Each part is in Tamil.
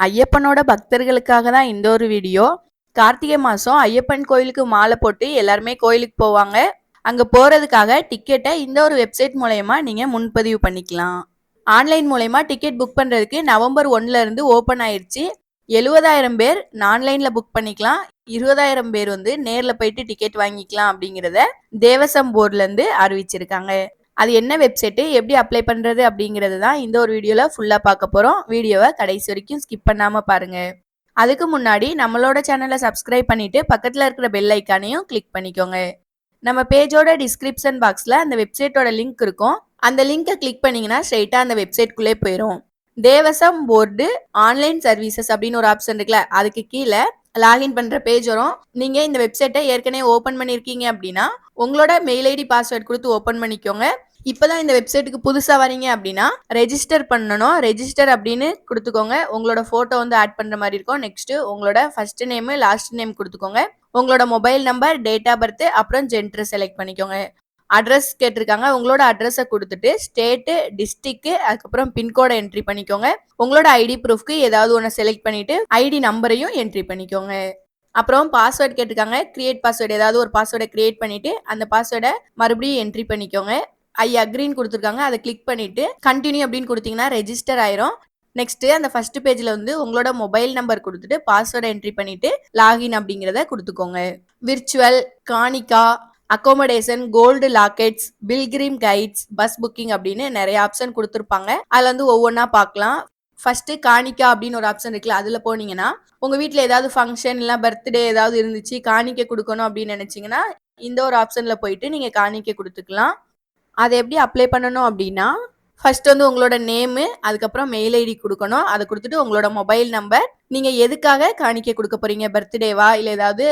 ஐயப்பனோட பக்தர்களுக்காக தான் இந்த ஒரு வீடியோ. கார்த்திகை மாதம் ஐயப்பன் கோயிலுக்கு மாலை போட்டு எல்லாருமே கோயிலுக்கு போவாங்க. அங்கே போகிறதுக்காக டிக்கெட்டை இந்த ஒரு வெப்சைட் மூலயமா நீங்கள் முன்பதிவு பண்ணிக்கலாம். ஆன்லைன் மூலயமா டிக்கெட் புக் பண்ணுறதுக்கு நவம்பர் ஒன்லேருந்து ஓப்பன் ஆயிடுச்சு எழுபதாயிரம் பேர் ஆன்லைனில் புக் பண்ணிக்கலாம். இருபதாயிரம் பேர் வந்து நேரில் போயிட்டு டிக்கெட் வாங்கிக்கலாம் அப்படிங்கிறத தேவசம் போர்ட்லேருந்து அறிவிச்சிருக்காங்க. அது என்ன வெப்சைட்டு எப்படி அப்ளை பண்ணுறது அப்படிங்கிறது தான் இந்த ஒரு வீடியோவில் ஃபுல்லாக பார்க்க போகிறோம் வீடியோவை கடைசி வரைக்கும் ஸ்கிப் பண்ணாமல் பாருங்கள் அதுக்கு முன்னாடி நம்மளோட சேனலை சப்ஸ்கிரைப் பண்ணிவிட்டு பக்கத்தில் இருக்கிற பெல் ஐக்கானையும் கிளிக் பண்ணிக்கோங்க. நம்ம பேஜோட டிஸ்கிரிப்ஷன் பாக்ஸில் அந்த வெப்சைட்டோட லிங்க் இருக்கும். அந்த லிங்கை கிளிக் பண்ணிங்கன்னா ஸ்ட்ரெயிட்டாக அந்த வெப்சைட்குள்ளே போயிடும் தேவசம் போர்டு ஆன்லைன் சர்வீசஸ் அப்படின்னு ஒரு ஆப்ஷன் இருக்குல்ல அதுக்கு கீழே லாகின் பண்ணுற பேஜ் வரும். நீங்கள் இந்த வெப்சைட்டை ஏற்கனவே ஓப்பன் பண்ணியிருக்கீங்க அப்படின்னா உங்களோட மெயில் ஐடி பாஸ்வேர்ட் கொடுத்து ஓப்பன் பண்ணிக்கோங்க. இப்போதான் இந்த வெப்சைட்டுக்கு புதுசாக வரீங்க அப்படின்னா ரெஜிஸ்டர் பண்ணணும். ரெஜிஸ்டர் அப்படின்னு கொடுத்துக்கோங்க. உங்களோட ஃபோட்டோ வந்து ஆட் பண்ணுற மாதிரி இருக்கும். நெக்ஸ்ட்டு உங்களோட ஃபர்ஸ்ட் நேமு லாஸ்ட் நேம் கொடுத்துக்கோங்க. உங்களோட mobile number date of birth அப்புறம் ஜென்டர் செலக்ட் பண்ணிக்கோங்க. அட்ரஸ் கேட்டிருக்காங்க. உங்களோட அட்ரஸை கொடுத்துட்டு ஸ்டேட்டு டிஸ்ட்ரிக்கு அதுக்கப்புறம் பின்கோடை என்ட்ரி பண்ணிக்கோங்க. உங்களோட ஐடி ப்ரூஃப்க்கு ஏதாவது ஒன்று செலக்ட் பண்ணிவிட்டு ஐடி நம்பரையும் என்ட்ரி பண்ணிக்கோங்க. அப்புறம் பாஸ்வேர்ட் கேட்டிருக்காங்க. கிரியேட் பாஸ்வேர்டு ஏதாவது ஒரு பாஸ்வேர்டை கிரியேட் பண்ணிட்டு அந்த பாஸ்வேர்டை மறுபடியும் என்ட்ரி பண்ணிக்கோங்க. ஐ அக்ரின்னு கொடுத்துருக்காங்க. அதை கிளிக் பண்ணிட்டு கண்டினியூ அப்படின்னு கொடுத்தீங்கன்னா ரெஜிஸ்டர் ஆயிரும். நெக்ஸ்ட் அந்த ஃபர்ஸ்ட் பேஜ்ல வந்து உங்களோட மொபைல் நம்பர் கொடுத்துட்டு பாஸ்வேர்டை என்ட்ரி பண்ணிட்டு லாகின் அப்படிங்கிறத கொடுத்துக்கோங்க. Virtual காணிக்கா accommodation gold lockets pilgrim guides bus booking அப்படின்னு நிறைய ஆப்ஷன் கொடுத்துருப்பாங்க. அதில் வந்து ஒவ்வொன்றா பார்க்கலாம். ஃபர்ஸ்ட் காணிக்கா அப்படின்னு ஒரு ஆப்ஷன் இருக்குல்ல அதுல போனீங்கன்னா உங்க வீட்டில் ஏதாவது ஃபங்க்ஷன் இல்லை பர்த்டே ஏதாவது இருந்துச்சு காணிக்க கொடுக்கணும் அப்படின்னு நினச்சிங்கன்னா இந்த ஒரு ஆப்ஷன்ல போயிட்டு நீங்க காணிக்க கொடுத்துக்கலாம். அதை எப்படி அப்ளை பண்ணணும் அப்படின்னா ஃபர்ஸ்ட் வந்து உங்களோட நேமு அதுக்கப்புறம் மெயில் ஐடி கொடுக்கணும். அதை கொடுத்துட்டு உங்களோட மொபைல் நம்பர் நீங்க எதுக்காக காணிக்க கொடுக்க போறீங்க? பர்த்டேவா இல்லை ஏதாவது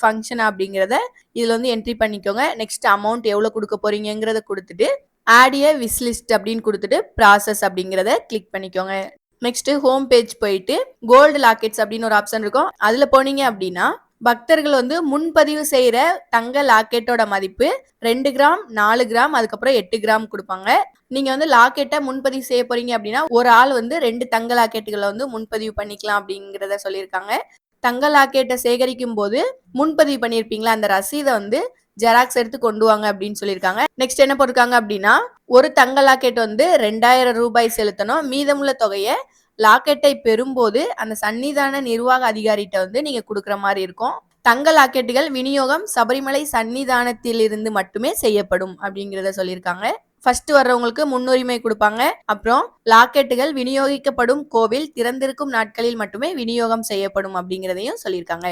ஃபங்க்ஷனா அப்படிங்கிறத இதுல வந்து என்ட்ரி பண்ணிக்கோங்க. நெக்ஸ்ட் அமௌண்ட் எவ்வளோ கொடுக்க போறீங்கிறத கொடுத்துட்டு ஆடிய விஸ்லிஸ்ட் அப்படின்னு கொடுத்துட்டு ப்ராசஸ் அப்படிங்கிறத கிளிக் பண்ணிக்கோங்க. நெக்ஸ்ட் ஹோம் பேஜ் போயிட்டு கோல்டு லாக்கெட்ஸ் அப்படின்னு ஒரு ஆப்ஷன் இருக்கும். அதுல போனீங்க அப்படின்னா பக்தர்கள் வந்து முன்பதிவு செய்யற தங்க லாக்கெட்டோட மதிப்பு ரெண்டு கிராம் நாலு கிராம் அதுக்கப்புறம் எட்டு கிராம் கொடுப்பாங்க. நீங்க வந்து லாக்கெட்டை முன்பதிவு செய்ய போறீங்க அப்படின்னா ஒரு ஆள் வந்து ரெண்டு தங்க லாக்கெட்டுகளை வந்து முன்பதிவு பண்ணிக்கலாம் அப்படிங்கிறத சொல்லியிருக்காங்க. தங்க லாக்கெட்டை சேகரிக்கும் போது முன்பதிவு பண்ணியிருப்பீங்களா? அந்த ரசீதை வந்து ஜெராக்ஸ் எடுத்து கொண்டு வாங்க அப்படின்னு சொல்லியிருக்காங்க. நெக்ஸ்ட் என்ன போட்டிருக்காங்க அப்படின்னா ஒரு தங்க லாக்கெட் வந்து ரெண்டாயிரம் ரூபாய் செலுத்தணும். மீதமுள்ள தொகையை லாக்கெட்டை பெறும்போது அந்த சன்னிதான நிர்வாக அதிகாரிகிட்ட வந்து நீங்க கொடுக்குற மாதிரி இருக்கும். தங்க லாக்கெட்டுகள் விநியோகம் சபரிமலை சன்னிதானத்திலிருந்து மட்டுமே செய்யப்படும் அப்படிங்கிறத சொல்லியிருக்காங்க. ஃபர்ஸ்ட் வர்றவங்களுக்கு முன்னுரிமை கொடுப்பாங்க. அப்புறம் லாக்கெட்டுகள் விநியோகிக்கப்படும் கோவில் திறந்திருக்கும் நாட்களில் மட்டுமே விநியோகம் செய்யப்படும் அப்படிங்கிறதையும் சொல்லியிருக்காங்க.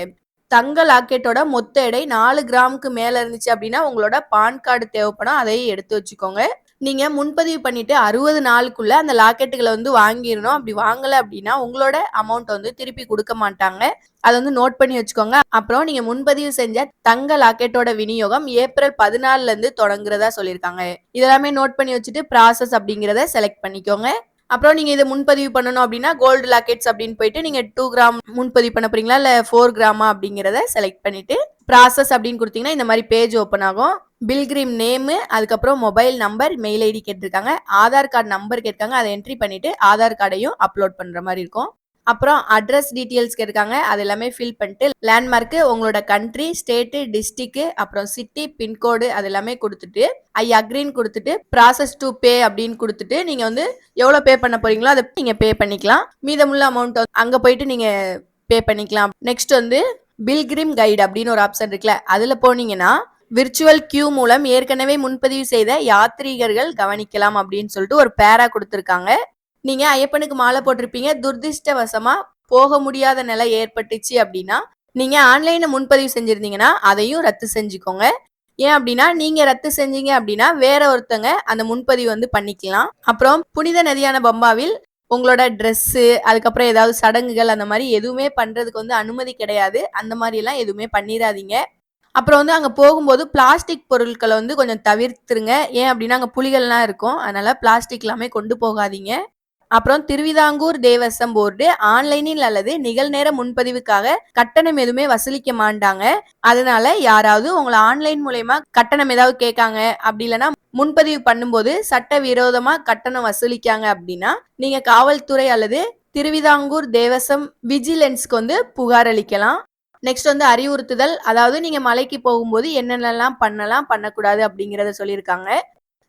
தங்க லாக்கெட்டோட மொத்த எடை நாலு கிராமுக்கு மேல இருந்துச்சு அப்படின்னா உங்களோட பான் கார்டு தேவைப்படும். அதையும் எடுத்து வச்சுக்கோங்க. நீங்கள் முன்பதிவு பண்ணிட்டு அறுபது நாளுக்குள்ளே அந்த லாக்கெட்டுகளை வந்து வாங்கிடணும். அப்படி வாங்கலை அப்படின்னா உங்களோட அமௌண்ட் வந்து திருப்பி கொடுக்க மாட்டாங்க. அதை வந்து நோட் பண்ணி வச்சுக்கோங்க. அப்புறம் நீங்கள் முன்பதிவு செஞ்ச தங்க லாக்கெட்டோட விநியோகம் ஏப்ரல் பதினாலுலேருந்து தொடங்குறதா சொல்லியிருக்காங்க. இதெல்லாமே நோட் பண்ணி வச்சுட்டு ப்ராசஸ் அப்படிங்கிறத செலக்ட் பண்ணிக்கோங்க. அப்புறம் நீங்கள் இதை முன்பதிவு பண்ணணும் அப்படின்னா கோல்டு லாக்கெட்ஸ் அப்படின்னு போயிட்டு நீங்கள் டூ கிராம் முன்பதிவு பண்ண போறீங்களா? இல்லை ஃபோர் கிராமா அப்படிங்கிறத செலக்ட் பண்ணிட்டு ப்ராசஸ் அப்படின்னு கொடுத்தீங்கன்னா இந்த மாதிரி பேஜ் ஓப்பன் ஆகும். பில்கிரிம் நேமு அதுக்கப்புறம் மொபைல் நம்பர் மெயில் ஐடி கேட்டிருக்காங்க. ஆதார் கார்டு நம்பர் கேட்காங்க அதை என்ட்ரி பண்ணிட்டு ஆதார் கார்டையும் அப்லோட் பண்ணுற மாதிரி இருக்கும். அப்புறம் அட்ரஸ் டீட்டெயில்ஸ் கேட்காங்க அது எல்லாமே ஃபில் பண்ணிட்டு லேண்ட்மார்க்கு உங்களோட கண்ட்ரி ஸ்டேட்டு டிஸ்ட்ரிக்கு அப்புறம் சிட்டி பின்கோடு அது எல்லாமே கொடுத்துட்டு ஐ அக்ரின்னு கொடுத்துட்டு ப்ராசஸ் டு பே அப்படின்னு கொடுத்துட்டு நீங்கள் வந்து எவ்வளோ பே பண்ண போறீங்களோ அதை நீங்கள் பே பண்ணிக்கலாம். மீதமுள்ள அமௌண்ட் அங்கே போயிட்டு நீங்கள் பே பண்ணிக்கலாம். நெக்ஸ்ட் வந்து பில்கிரிம் கைடு அப்படின்னு ஒரு ஆப்ஷன் இருக்குல்ல. அதில் போனீங்கன்னா விர்ச்சுவல் கியூ மூலம் ஏற்கனவே முன்பதிவு செய்த யாத்ரீகர்கள் கவனிக்கலாம் அப்படின்னு சொல்லிட்டு ஒரு பேரா கொடுத்துருக்காங்க. நீங்க ஐயப்பனுக்கு மாலை போட்டிருப்பீங்க. துர்திஷ்டவசமா போக முடியாத நிலை ஏற்பட்டுச்சு அப்படின்னா நீங்க ஆன்லைன்ல முன்பதிவு செஞ்சிருந்தீங்கன்னா அதையும் ரத்து செஞ்சுக்கோங்க. ஏன் அப்படின்னா நீங்க ரத்து செஞ்சீங்க அப்படின்னா வேற ஒருத்தங்க அந்த முன்பதிவு வந்து பண்ணிக்கலாம். அப்புறம் புனித நதியான பம்பாவில் உங்களோட ட்ரெஸ்ஸு அதுக்கப்புறம் ஏதாவது சடங்குகள் அந்த மாதிரி எதுவுமே பண்றதுக்கு வந்து அனுமதி கிடையாது. அந்த மாதிரி எல்லாம் எதுவுமே பண்ணிடாதீங்க. அப்புறம் வந்து அங்கே போகும்போது பிளாஸ்டிக் பொருட்களை வந்து கொஞ்சம் தவிர்த்துருங்க. ஏன் அப்படின்னா அங்கே புலிகள்லாம் இருக்கும். அதனால பிளாஸ்டிக் எல்லாமே கொண்டு போகாதீங்க. அப்புறம் திருவிதாங்கூர் தேவசம் போர்டு ஆன்லைனில் அல்லது நிகழ்நேர முன்பதிவுக்காக கட்டணம் எதுவுமே வசூலிக்க மாட்டாங்க. அதனால யாராவது உங்களை ஆன்லைன் மூலயமா கட்டணம் ஏதாவது கேட்காங்க அப்படி இல்லைன்னா முன்பதிவு பண்ணும்போது சட்ட விரோதமா கட்டணம் வசூலிக்காங்க அப்படின்னா நீங்க காவல்துறை அல்லது திருவிதாங்கூர் தேவசம் விஜிலன்ஸ்க்கு வந்து புகார் அளிக்கலாம். நெக்ஸ்ட் வந்து அறிவுறுத்துதல். அதாவது நீங்க மலைக்கு போகும்போது என்னென்னலாம் பண்ணலாம் பண்ணக்கூடாது அப்படிங்கிறத சொல்லியிருக்காங்க.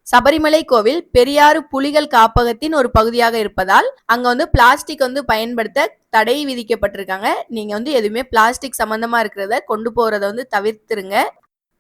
சபரிமலை கோவில் பெரியாறு புலிகள் காப்பகத்தின் ஒரு பகுதியாக இருப்பதால் அங்க வந்து பிளாஸ்டிக் வந்து பயன்படுத்த தடை விதிக்கப்பட்டிருக்காங்க. நீங்க வந்து எதுவுமே பிளாஸ்டிக் சம்பந்தமா இருக்கிறத கொண்டு போறத வந்து தவிர்த்துருங்க.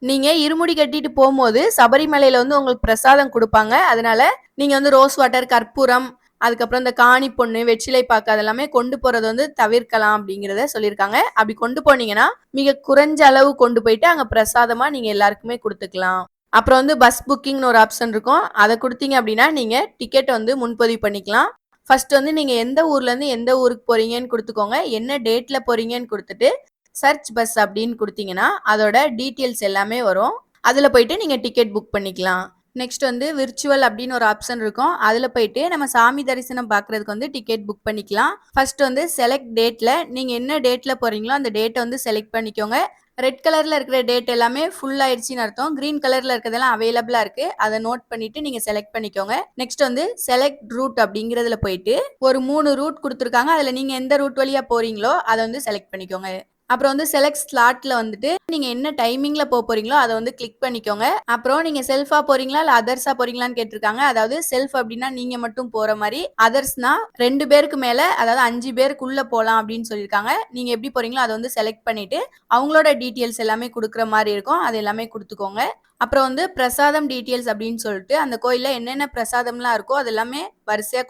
நீங்க இருமுடி கட்டிட்டு போகும்போது சபரிமலையில வந்து உங்களுக்கு பிரசாதம் கொடுப்பாங்க. அதனால நீங்க வந்து ரோஸ் வாட்டர் கற்பூரம் அதுக்கப்புறம் இந்த காணி பொண்ணு வெற்றிலை பாக்கு அதெல்லாமே கொண்டு போறது வந்து தவிர்க்கலாம் அப்படிங்கிறத சொல்லியிருக்காங்க. அப்படி கொண்டு போனீங்கன்னா மிக குறைஞ்ச அளவு கொண்டு போயிட்டு அங்க பிரசாதமா நீங்க எல்லாருக்குமே கொடுத்துக்கலாம். அப்புறம் வந்து பஸ் புக்கிங்னு ஒரு ஆப்ஷன் இருக்கும். அதை கொடுத்தீங்க அப்படின்னா நீங்க டிக்கெட் வந்து முன்பதிவு பண்ணிக்கலாம். ஃபர்ஸ்ட் வந்து நீங்க எந்த ஊர்ல இருந்து எந்த ஊருக்கு போறீங்கன்னு கொடுத்துக்கோங்க. என்ன டேட்ல போறீங்கன்னு கொடுத்துட்டு சர்ச் பஸ் அப்படின்னு கொடுத்தீங்கன்னா அதோட டீட்டெயில்ஸ் எல்லாமே வரும். அதில் போயிட்டு நீங்கள் டிக்கெட் புக் பண்ணிக்கலாம். நெக்ஸ்ட் வந்து விர்ச்சுவல் அப்படின்னு ஒரு ஆப்ஷன் இருக்கும். அதில் போயிட்டு நம்ம சாமி தரிசனம் பார்க்குறதுக்கு வந்து டிக்கெட் புக் பண்ணிக்கலாம். ஃபர்ஸ்ட் வந்து செலக்ட் டேட்டில் நீங்கள் என்ன டேட்டில் போகிறீங்களோ அந்த டேட்டை வந்து செலக்ட் பண்ணிக்கோங்க. ரெட் கலரில் இருக்கிற டேட் எல்லாமே ஃபுல் ஆயிடுச்சுன்னு அர்த்தம். க்ரீன் கலரில் இருக்கிறதெல்லாம் அவைலபிளாக இருக்குது அதை நோட் பண்ணிவிட்டு நீங்கள் செலக்ட் பண்ணிக்கோங்க. நெக்ஸ்ட் வந்து செலக்ட் ரூட் அப்படிங்கிறதுல போயிட்டு ஒரு மூணு ரூட் கொடுத்துருக்காங்க. அதில் நீங்கள் எந்த ரூட் வழியாக போகிறீங்களோ அதை வந்து செலக்ட் பண்ணிக்கோங்க. அப்புறம் வந்து செலக்ட் ஸ்லாட்ல வந்துட்டு நீங்க என்ன டைமிங்ல போக போறீங்களோ அதை வந்து கிளிக் பண்ணிக்கோங்க. அப்புறம் நீங்க செல்ஃபா போறீங்களா இல்ல அதர்ஸா போறீங்களான்னு கேட்டிருக்காங்க. அதாவது செல்ஃப் அப்படின்னா நீங்க மட்டும் போற மாதிரி அதர்ஸ்னா ரெண்டு பேருக்கு மேல அதாவது அஞ்சு பேருக்குள்ள போலாம் அப்படின்னு சொல்லியிருக்காங்க. நீங்க எப்படி போறீங்களோ அதை வந்து செலக்ட் பண்ணிட்டு அவங்களோட டீட்டெயில்ஸ் எல்லாமே கொடுக்குற மாதிரி இருக்கும். அது எல்லாமே கொடுத்துக்கோங்க. அப்புறம் வந்து பிரசாதம் டீட்டெயில்ஸ் அப்படின்னு சொல்லிட்டு அந்த கோயிலில் என்னென்ன பிரசாதம்லாம் இருக்கோ அது எல்லாமே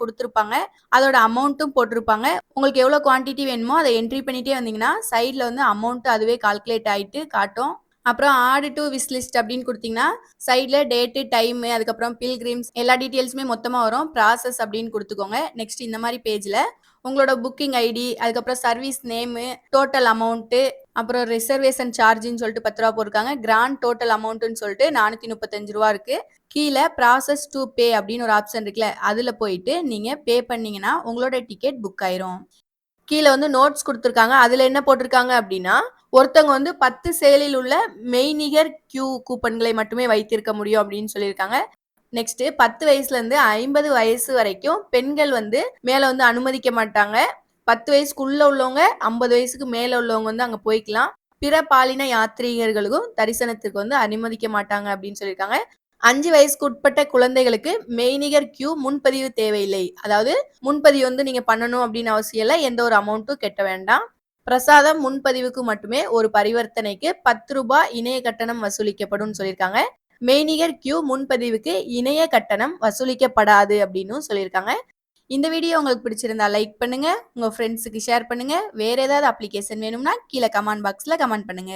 கொடுத்துருப்பாங்க. அதோட அமௌண்ட்டும் போட்டிருப்பாங்க. உங்களுக்கு எவ்வளோ குவான்டிட்டி வேணுமோ அதை என்ட்ரி பண்ணிட்டே வந்தீங்கன்னா சைடில் வந்து அமௌண்ட் அதுவே கால்குலேட் ஆகிட்டு காட்டும். அப்புறம் ஆடு டு விஸ் லிஸ்ட் அப்படின்னு கொடுத்தீங்கன்னா சைடில் டேட்டு டைமு அதுக்கப்புறம் பில்கிரிம்ஸ் எல்லா டீட்டெயில்ஸுமே மொத்தமாக வரும். ப்ராசஸ் அப்படின்னு கொடுத்துக்கோங்க. நெக்ஸ்ட் இந்த மாதிரி பேஜில் உங்களோட புக்கிங் ஐடி அதுக்கப்புறம் சர்வீஸ் நேமு டோட்டல் அமௌண்ட்டு அப்புறம் ரிசர்வேஷன் சார்ஜின்னு சொல்லிட்டு பத்து ரூபா போட்டிருக்காங்க. கிராண்ட் டோட்டல் அமௌண்ட்டுன்னு சொல்லிட்டு நானூற்றி முப்பத்தஞ்சு ரூபா இருக்கு. கீழே ப்ராசஸ் டு பே அப்படின்னு ஒரு ஆப்ஷன் இருக்குல்ல அதில் போயிட்டு நீங்கள் பே பண்ணீங்கன்னா உங்களோட டிக்கெட் புக் ஆயிரும். கீழே வந்து நோட்ஸ் கொடுத்துருக்காங்க. அதில் என்ன போட்டிருக்காங்க அப்படின்னா ஒருத்தவங்க வந்து பத்து செயலில் உள்ள மெய்நிகர் கியூ கூப்பன்களை மட்டுமே வைத்திருக்க முடியும் அப்படின்னு சொல்லியிருக்காங்க. நெக்ஸ்ட் பத்து வயசுல இருந்து ஐம்பது வயசு வரைக்கும் பெண்கள் வந்து மேல வந்து அனுமதிக்க மாட்டாங்க. பத்து வயசுக்குள்ள உள்ளவங்க ஐம்பது வயசுக்கு மேல உள்ளவங்க வந்து அங்க போய்க்கலாம். பிற பாலின யாத்ரீகர்களுக்கும் தரிசனத்திற்கு வந்து அனுமதிக்க மாட்டாங்க அப்படின்னு சொல்லியிருக்காங்க. அஞ்சு வயசுக்கு உட்பட்ட குழந்தைகளுக்கு மெய்நிகர் கியூ முன்பதிவு தேவையில்லை. அதாவது முன்பதிவு வந்து நீங்க பண்ணணும் அப்படின்னு அவசியம் இல்லை. எந்த ஒரு அமௌண்ட்டும் கெட்ட வேண்டாம். பிரசாதம் முன்பதிவுக்கு மட்டுமே ஒரு பரிவர்த்தனைக்கு பத்து ரூபாய் இணைய கட்டணம் வசூலிக்கப்படும் சொல்லியிருக்காங்க. மெய்நிகர் கியூ முன்பதிவுக்கு இணைய கட்டணம் வசூலிக்கப்படாது அப்படின்னு சொல்லியிருக்காங்க. இந்த வீடியோ உங்களுக்கு பிடிச்சிருந்தா லைக் பண்ணுங்க. உங்க ஃப்ரெண்ட்ஸுக்கு ஷேர் பண்ணுங்க. வேற ஏதாவது அப்ளிகேஷன் வேணும்னா கீழே கமெண்ட் பாக்ஸ்ல கமெண்ட் பண்ணுங்க.